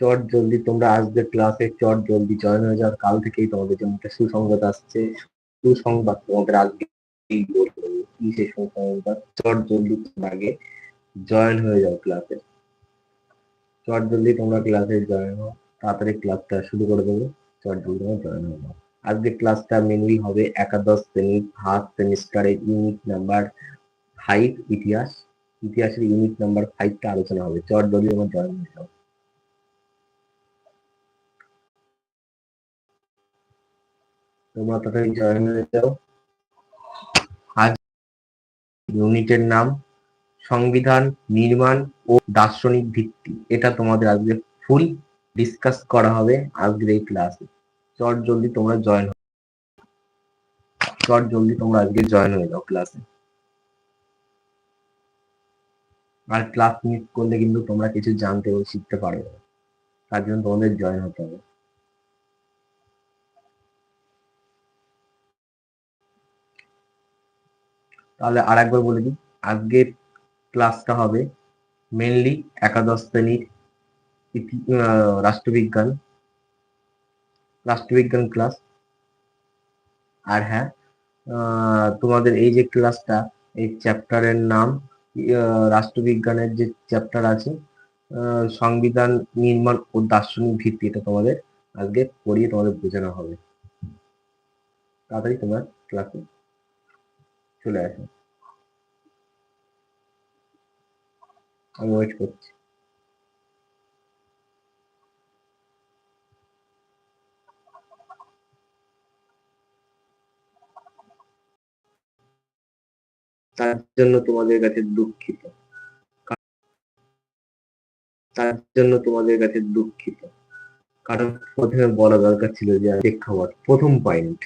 চট জলদি তোমরা আজকের ক্লাসে চট জলদি জয়েন হয়ে যাও। কাল থেকেই তোমাদের জন্য একটা সুসংবাদ আসছে। সুসংবাদ তোমাদের আজকে কি সেই সুসংবাদ? চট জলদি তোমরা আগে জয়েন হয়ে যাও ক্লাসে চট জলদি তোমরা ক্লাসে জয়েন হও। তাড়াতাড়ি ক্লাসটা শুরু করে দেবো। চট জলদি তোমরা জয়েন হয়ে যাও। আজকে ক্লাসটা মেনলি হবে একাদশ শ্রেণির ফার্স্ট সেমিস্টারের ইউনিট নাম্বার ফাইভ ইতিহাস। ইতিহাসের ইউনিট নাম্বার ফাইভটা আলোচনা হবে। চট জলদি তোমরা জয়েন হয়ে যাও। তোমরা তাড়াতাড়ি জয়েন হয়ে যাও আজ ইউনিটের নাম, সংবিধান, নির্মাণ ও দার্শনিক ভিত্তি। এটা তোমাদের আজকে ফুল ডিসকাস করা হবে আজকের এই ক্লাসে চট জলদি তোমরা জয়েন চট জলদি তোমরা আজকে জয়েন হয়ে যাও ক্লাসে আর ক্লাস মিস করলে কিন্তু তোমরা কিছু জানতে ও শিখতে পারবে না। তার জন্য তোমাদের জয়েন হতে হবে। তাহলে আর একবার বলে দিই, আজকের ক্লাসটা হবে মেনলি একাদশ শ্রেণির রাষ্ট্রবিজ্ঞান রাষ্ট্রবিজ্ঞান ক্লাস। আর হ্যাঁ তোমাদের এই যে ক্লাসটা, এই চ্যাপ্টারের নাম রাষ্ট্রবিজ্ঞানের যে চ্যাপ্টার আছে সংবিধান নির্মাণ ও দার্শনিক ভিত্তি, এটা তোমাদের আজকে পড়িয়ে তোমাদের বোঝানো হবে। তাড়াতাড়ি তোমার ক্লাসে চলে আসো। আমি ওয়েট করছি। তার জন্য তোমাদের কাছে দুঃখিত। তার জন্য তোমাদের কাছে দুঃখিত। কারণ প্রথমে বলা দরকার ছিল যে প্রেক্ষাপট প্রথম পয়েন্ট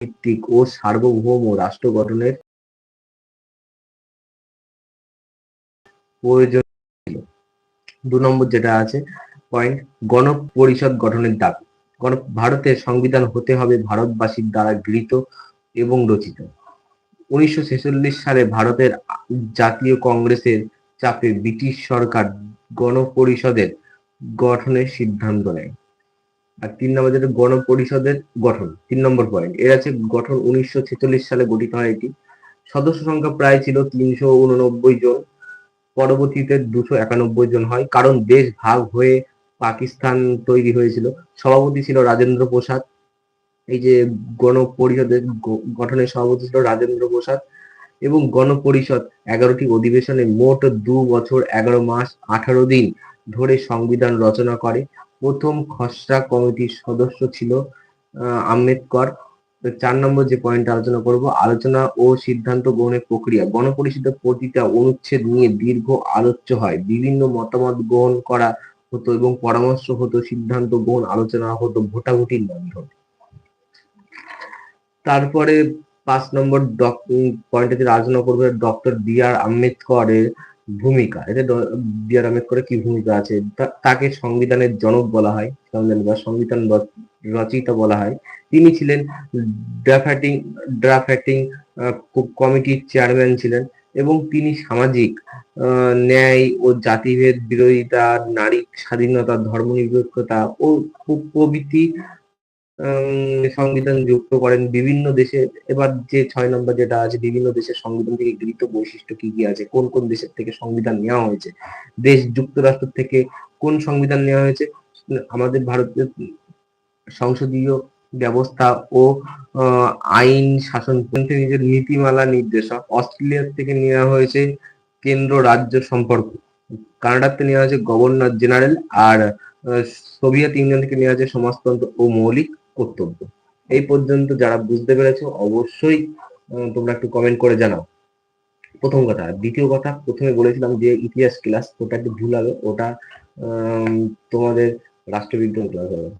ভিত্তিক ও সার্বভৌম রাষ্ট্র গঠনের প্রয়োজন ছিল। দু নম্বর যেটা আছে পয়েন্ট গণপরিষদ গঠনের দাবি। গণ, ভারতের সংবিধান হতে হবে ভারতবাসীর দ্বারা গৃহীত এবং রচিত। উনিশশো ছেচল্লিশ সালে ভারতের জাতীয় কংগ্রেসের চাপে ব্রিটিশ সরকার গণপরিষদের গঠনের সিদ্ধান্ত নেয়। আর তিন নম্বর যেটা গণপরিষদের গঠন, তিন নম্বর পয়েন্ট এর আছে গঠন উনিশশো ছেচল্লিশ সালে গঠিত হয় এটি। সদস্য সংখ্যা প্রায় ছিল তিনশো উননব্বই জন, পরবর্তীতে দুশো একানব্বই জন হয়, কারণ দেশ ভাগ হয়ে পাকিস্তান তৈরি হয়েছিল। সভাপতি ছিল রাজেন্দ্র প্রসাদ, এই যে গণপরিষদের গঠনের সভাপতি ছিল রাজেন্দ্র প্রসাদ এবং গণপরিষদ এগারোটি অধিবেশনে মোট দু বছর, এগারো মাস, আঠারো দিন ধরে সংবিধান রচনা করে। প্রথম খসড়া কমিটির সদস্য ছিল আম্বেদকর। চার নম্বর যে পয়েন্ট আলোচনা করব, আলোচনা ও সিদ্ধান্ত গ্রহণের প্রক্রিয়া। গণপরিষদের প্রতিটা অনুচ্ছেদ নিয়ে দীর্ঘ আলোচ্য হয়। বিভিন্ন মতামত গ্রহণ করা হতো এবং পরামর্শ হতো, সিদ্ধান্ত গ্রহণ, আলোচনা হতো, ভোটাভুটির মাধ্যমে। তারপরে পাঁচ নম্বর পয়েন্টে আলোচনা করবে ডক্টর বি আর আম্বেদকরের ভূমিকা এতে বি আম্বেদকরের কি ভূমিকা আছে? তাকে সংবিধানের জনক বলা হয় সংবিধান বা সংবিধান রচয়িতা বলা হয়। তিনি ছিলেন ড্রাফটিং ড্রাফটিং কমিটির চেয়ারম্যান ছিলেন এবং তিনি সামাজিক ন্যায় ও জাতিভেদ, বিরোধিতা, নারী স্বাধীনতা ধর্মনিরপেক্ষতা ও প্র- প্রভৃতি সংবিধান যুক্ত করেন বিভিন্ন দেশে। এবার যে ছয় নম্বর যেটা আছে, বিভিন্ন দেশের সংবিধান থেকে গৃহীত বৈশিষ্ট্য কি কি আছে? কোন কোন দেশের থেকে সংবিধান নেওয়া হয়েছে? দেশ যুক্তরাষ্ট্র থেকে কোন সংবিধান নেওয়া হয়েছে? আমাদের ভারতের সংসদীয় ব্যবস্থা ও আইন শাসন নিজের নীতিমালা নির্দেশক অস্ট্রেলিয়া থেকে নেওয়া হয়েছে কেন্দ্র রাজ্য সম্পর্ক। কানাডার থেকে নেওয়া হয়েছে গভর্নর জেনারেল আর সোভিয়েত ইউনিয়ন থেকে নেওয়া হয়েছে সমাজতন্ত্র ও মৌলিক কর্তব্য। এই পর্যন্ত যারা বুঝতে পেরেছ, অবশ্যই তোমরা একটু কমেন্ট করে জানাও। প্রথম কথা, দ্বিতীয় কথা, প্রথমে বলেছিলাম যে ইতিহাস ক্লাস ওটা একটু ভুল হবে, ওটা তোমাদের রাষ্ট্রবিজ্ঞান ক্লাস হবে।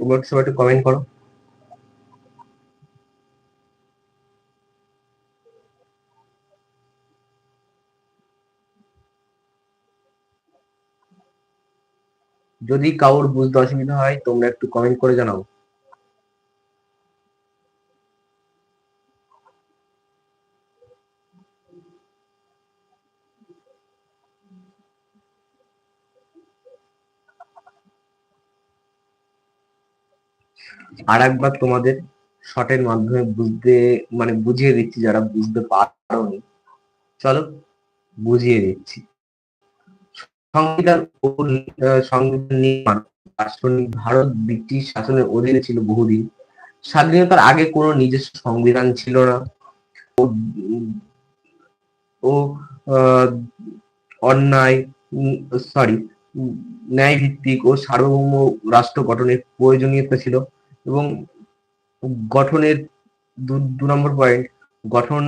তোমরা সবাই একটু কমেন্ট করো। যদি কাউর বুঝতে অসুবিধা হয়, তোমরা একটু কমেন্ট করে জানাও। আর একবার তোমাদের শর্টের মাধ্যমে বুঝতে মানে বুঝিয়ে দিচ্ছি যারা বুঝতে পারোনি। চলো বুঝিয়ে দিচ্ছি। সংবিধান সংবিধান নির্মাণ রাষ্ট্রনীতি, ভারত ব্রিটিশ শাসনের অধীনে ছিল বহুদিন। স্বাধীনতার আগে কোনো নিজস্ব সংবিধান ছিল না। ও অন্যায় সরি ন্যায় ভিত্তিক ও সার্বভৌম রাষ্ট্র গঠনের প্রয়োজনীয়তা ছিল। এবং গঠনের দু নম্বর পয়েন্ট গঠন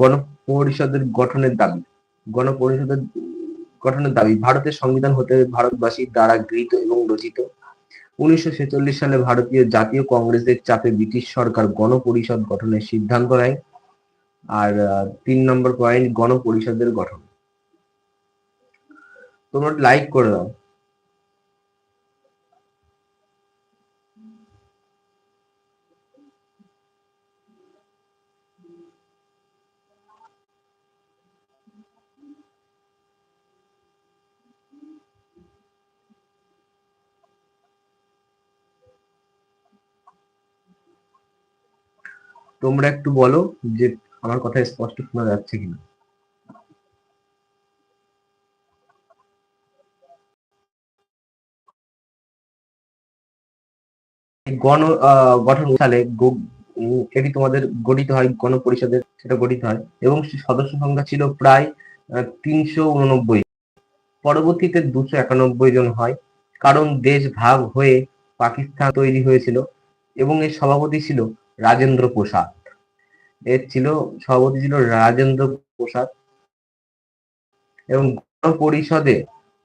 গণপরিষদের গঠনের দাবি। গণপরিষদের গঠনের দাবি, ভারতের সংবিধান হতে ভারতবাসীর দ্বারা গৃহীত এবং রচিত। উনিশশো ছেচল্লিশ সালে ভারতীয় জাতীয় কংগ্রেসের চাপে ব্রিটিশ সরকার গণপরিষদ গঠনের সিদ্ধান্ত নেয়। আর তিন নম্বর পয়েন্ট গণপরিষদের গঠন। তোমরা লাইক করে দাও। তোমরা একটু বলো যে আমার কথা স্পষ্ট শোনা যাচ্ছে কিনা। গণ গঠন সালে এটি তোমাদের গঠিত হয়, গণপরিষদের সেটা গঠিত হয় এবং সদস্য সংখ্যা ছিল প্রায় তিনশো উননব্বই। পরবর্তীতে দুশো একানব্বই জন হয় কারণ দেশ ভাগ হয়ে পাকিস্তান তৈরি হয়েছিল এবং এর সভাপতি ছিল রাজেন্দ্র প্রসাদ। এর ছিল, সভাপতি ছিল রাজেন্দ্র প্রসাদ। এবং গণপরিষদে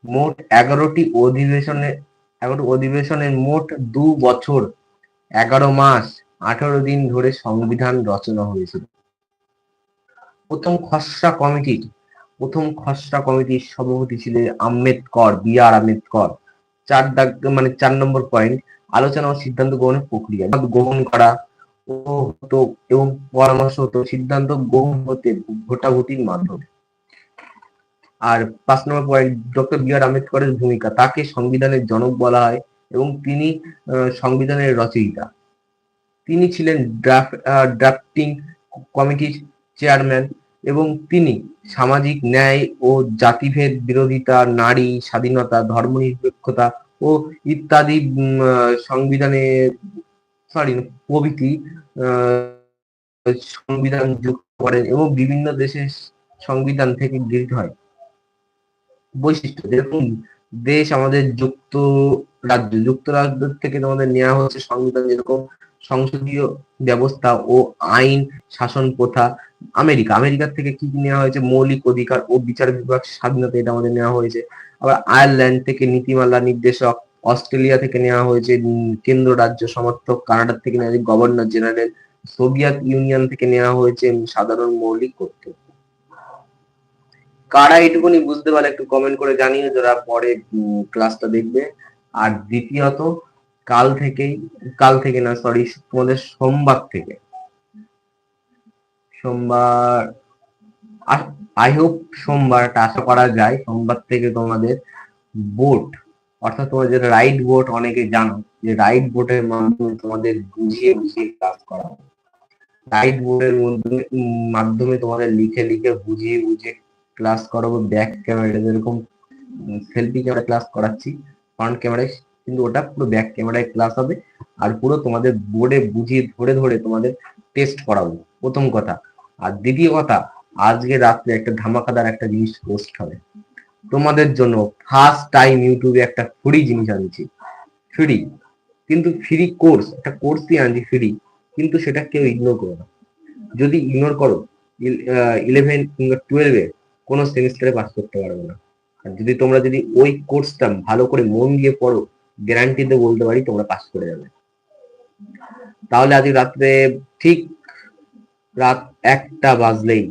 মোট এগারোটি অধিবেশনে, এগারোটি অধিবেশনের মোট দু বছর, এগারো মাস, আঠারো দিন ধরে সংবিধান রচনা হয়েছিল। প্রথম খসড়া কমিটি, প্রথম খসড়া কমিটির সভাপতি ছিলেন আম্বেদকর, বি আর আম্বেদকর। চার দাগ মানে চার নম্বর পয়েন্ট আলোচনা ও সিদ্ধান্ত গ্রহণের প্রক্রিয়া। গ্রহণ করা এবং পরামর্শ হতো সিদ্ধান্ত গ্রহণ হতে ভোটাভুটির মাধ্যমে। আর পাঁচ number point doctor B R আম্বেদকরের ভূমিকা, তাকে সংবিধানের জনক বলা হয় এবং তিনি সংবিধানের রচয়িতা। তিনি ছিলেন ড্রাফটিং কমিটির চেয়ারম্যান এবং তিনি সামাজিক ন্যায় ও জাতিভেদ, বিরোধিতা, নারী, স্বাধীনতা, ধর্মনিরপেক্ষতা ও ইত্যাদি সংবিধানে সরি প্রভৃতি সংবিধান যুক্ত করেন এবং বিভিন্ন দেশের সংবিধান থেকে গৃহীত হয়। বৈশিষ্ট্য যেরকম দেশ আমাদের যুক্ত রাজ্য, যুক্তরাজ্য থেকে তোমাদের নেওয়া হচ্ছে সংবিধান যেরকম সংসদীয় ব্যবস্থা ও আইন শাসন প্রথা আমেরিকা। আমেরিকার থেকে কি কি নেওয়া হয়েছে? মৌলিক অধিকার ও বিচার বিভাগ স্বাধীনতা এটা আমাদের নেওয়া হয়েছে। আবার আয়ারল্যান্ড থেকে নীতিমালা, নির্দেশক অস্ট্রেলিয়া থেকে নেওয়া হয়েছে কেন্দ্র রাজ্য সমর্থক কানাডার থেকে নেওয়া হয়েছে, গভর্নর জেনারেল সোভিয়েত ইউনিয়ন থেকে নেওয়া হয়েছে সাধারণ মৌলিক কর্তব্য। কারা এটুকুনি বুঝতে পারে একটু কমেন্ট করে জানিও, যারা পরে ক্লাসটা দেখবে। আর দ্বিতীয়ত, কাল থেকেই, কাল থেকে না সরি তোমাদের সোমবার থেকে। সোমবার আই হোপ সোমবারটা আশা করা যায়, সোমবার থেকে তোমাদের বোট অর্থাৎ তোমার যেটা রাইট বোট অনেকে জানো, যে রাইট বোটের মাধ্যমে তোমাদের বুঝিয়ে বুঝিয়ে ক্লাস করা রাইট বোর্ডের মধ্যে, মাধ্যমে তোমাদের লিখে লিখে বুঝিয়ে বুঝিয়ে ক্লাস করাবো ব্যাক ক্যামেরা যেরকম সেলফি ক্যামেরা ক্লাস করাচ্ছি ফ্রন্ট ক্যামেরায় কিন্তু ওটা পুরো ব্যাক ক্যামেরায় ক্লাস হবে, আর পুরো তোমাদের বোর্ডে বুঝিয়ে ধরে ধরে তোমাদের টেস্ট করাবো, প্রথম কথা। আর দ্বিতীয় কথা, আজকে রাত্রে একটা ধামাকাদার একটা জিনিস পোস্ট হবে। তোমাদের জন্য ফার্স্ট টাইম ইউটিউবে একটা ফ্রি জিনিস আনছি। ফ্রি কিন্তু ফ্রি কোর্স একটা কোর্সই আনছি ফ্রি কিন্তু সেটা কেউ ইগনোর করো না। যদি ইগনোর করো ইলেভেন কিংবা টুয়েলভে কোনো সেমিস্টারে পাস করতে পারবে না। আর যদি তোমরা যদি ওই কোর্সটা ভালো করে মন দিয়ে পড়ো গ্যারান্টিতে বলতে পারি তোমরা পাস করে যাবে। তাহলে আজ রাত্রে ঠিক রাত একটা বাজলেই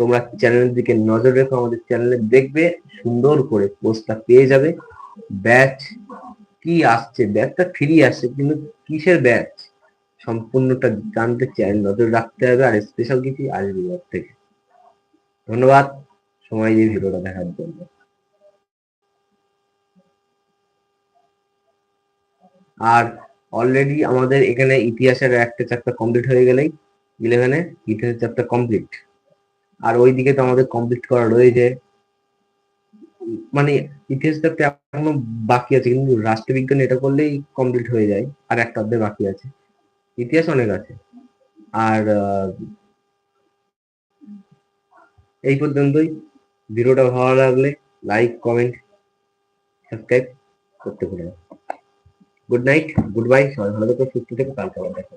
তোমরা চ্যানেলের দিকে নজর রেখো, আমাদের চ্যানেলে দেখবে, সুন্দর করে পোস্টটা পেয়ে যাবে। ব্যাচ কি আসছে? ব্যাচটা ফ্রি আসছে, কিন্তু কিসের ব্যাচ সম্পূর্ণটা জানতে চ্যানেল নজর রাখতে হবে, আর স্পেশাল কিছু আসবে এর থেকে। ধন্যবাদ, সময় দিয়ে ভিডিওটা দেখার জন্য। আর অলরেডি আমাদের এখানে ইতিহাসের একটা চ্যাপ্টার কমপ্লিট হয়ে গেলেই ইলেভেনে ইতিহাসের চ্যাপ্টার কমপ্লিট আর ওইদিকে তো আমাদের কমপ্লিট করা রয়েছে। মানে ইতিহাস চ্যাপ্টার এখনও বাকি আছে, কিন্তু রাষ্ট্রবিজ্ঞান এটা করলেই কমপ্লিট হয়ে যায়, আর একটা অধ্যায় বাকি আছে। ইতিহাস অনেক আছে। আর এই পর্যন্তই। ভিডিওটা ভালো লাগলে লাইক কমেন্ট সাবস্ক্রাইব করতে ভুলো গুড নাইট গুড বাই সবাই ভালো থেকো, সুস্থ থেকো, কালকে আবার দেখা।